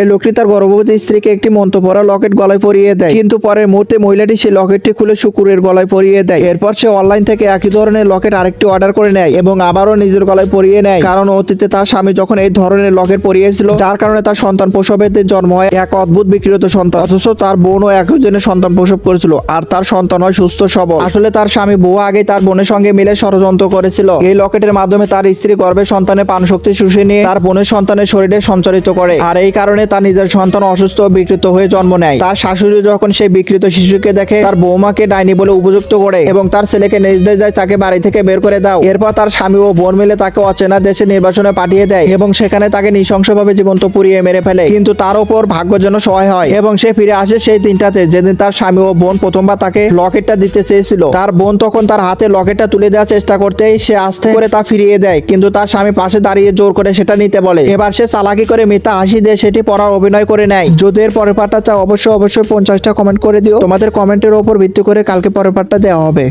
এই লোকটি তার গর্ভবতী স্ত্রীকে একটি মন্ত্র পরা লকেট গলায় পরিয়ে দেয়। কিন্তু পরের মুহূর্তে মহিলাটি সেই লকেটটি খুলে শুকুরের গলায় পরিয়ে দেয়। এরপর সে অনলাইন থেকে একই ধরনের লকেট আরেকটি অর্ডার করে নেয় এবং আবারও নিজের গলায় পরিয়ে নেয়। কারণ অতীতে তার স্বামী যখন এই ধরনের লকেট পরিয়েছিল, যার কারণে তার সন্তান প্রসবের জন্ম হয় এক অদ্ভুত বিকৃত সন্তান। অথচ তার বোনও একই একজনের সন্তান প্রসব করেছিল আর তার সন্তান হয় সুস্থ সবল। আসলে তার স্বামী বহু আগে তার বোনের সঙ্গে মিলে ষড়যন্ত্র করেছিল। এই লকেটের মাধ্যমে তার স্ত্রী গর্ভে সন্তানের পান শক্তি শুষে নিয়ে তার বোনের সন্তানের শরীরে সঞ্চারিত করে। আর এই কারণে তার নিজের সন্তান অসুস্থ বিকৃত হয়ে জন্ম নেয়। তার শাশুড়ি যখন সেই বিকৃত শিশুকে দেখে, তার বৌমাকে ডাইনি বলে উপযুক্ত করে এবং তার ছেলেকে নির্দেশ দেয় তাকে বাড়ি থেকে বের করে দাও। এরপর তার স্বামী ও বোন মিলে তাকে অচেনা দেশে নির্বাচনে পাঠিয়ে দেয় এবং সেখানে তাকে নৃশংসভাবে জীবন্ত পুড়িয়ে মেরে ফেলে। কিন্তু তার উপর ভাগ্য যেন সহায় হয় এবং সে ফিরে আসে সেই দিনটাতে যেদিন তার স্বামী ও বোন প্রথমবার তাকে লকেটটা দিতে চেয়েছিল। তার বোন তখন তার হাতে লকেটটা তুলে দেওয়ার চেষ্টা করতেই সে আস্তে করে তা ফিরিয়ে দেয়। কিন্তু তার স্বামী পাশে দাঁড়িয়ে জোর করে সেটা নিতে বলে। এবার সে চালাকি করে মিথ্যা হাসি দিয়ে সেটি পড়ার অভিনয় করে নেয়। যদি এর পরের পাঠটা চাও, অবশ্যই অবশ্যই পঞ্চাশটা কমেন্ট করে দিও। তোমাদের কমেন্টের ওপর ভিত্তি করে কালকে পরের পাঠটা দেওয়া হবে।